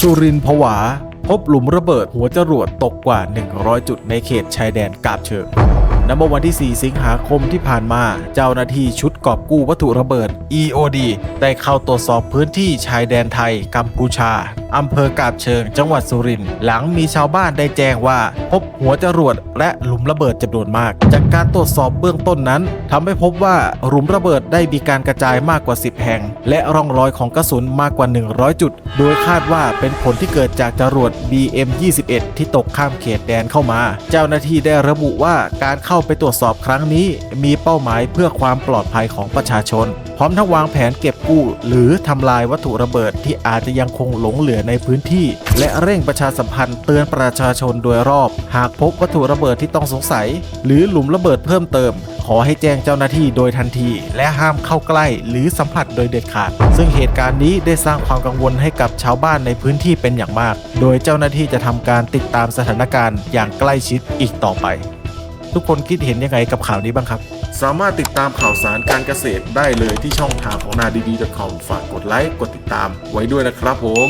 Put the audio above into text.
สุรินผวา พบหลุมระเบิดหัวจรวดตกกว่า 100 จุดในเขตชายแดนกาบเชิงณเมื่อวันที่ 4 สิงหาคมที่ผ่านมา เจ้าหน้าที่ชุดกอบกู้วัตถุระเบิด EOD ได้เข้าตรวจสอบพื้นที่ชายแดนไทยกัมพูชา อำเภอกาบเชิง จังหวัดสุรินทร์หลังมีชาวบ้านได้แจ้งว่า พบหัวจรวดและหลุมระเบิดจำนวนมาก จากการตรวจสอบเบื้องต้นนั้นทำให้พบว่าหลุมระเบิดได้มีการกระจายมากกว่า 10 แห่ง และร่องรอยของกระสุนมากกว่า 100 จุด โดยคาดว่าเป็นผลที่เกิดจากจรวด BM-21 ที่ตกข้ามเขตแดนเข้ามา เจ้าหน้าที่ได้ระบุว่าการเข้าไปตรวจสอบครั้งนี้ มีเป้าหมายเพื่อความปลอดภัยของประชาชน พร้อมทั้งวางแผนเก็บกู้ หรือทำลายวัตถุระเบิดที่อาจจะยังคงหลงเหลือในพื้นที่ และเร่งประชาสัมพันธ์เตือนประชาชนโดยรอบ หากพบวัตถุระเบิดที่ต้องสงสัย หรือหลุมระเบิดเพิ่มเติม ขอให้แจ้งเจ้าหน้าที่โดยทันที และห้ามเข้าใกล้หรือสัมผัสโดยเด็ดขาด ซึ่งเหตุการณ์นี้ได้สร้างความกังวลให้กับชาวบ้านในพื้นที่เป็นอย่างมาก โดยเจ้าหน้าที่จะทำการติดตามสถานการณ์อย่างใกล้ชิดอีกต่อไป ทุกคนคิดเห็นยังไงกับข่าวนี้บ้างครับสามารถติดตามข่าวสารการเกษตรได้เลยที่ช่องทางของนาดีดี .com ฝากกดไลค์ กดติดตามไว้ด้วยนะครับผม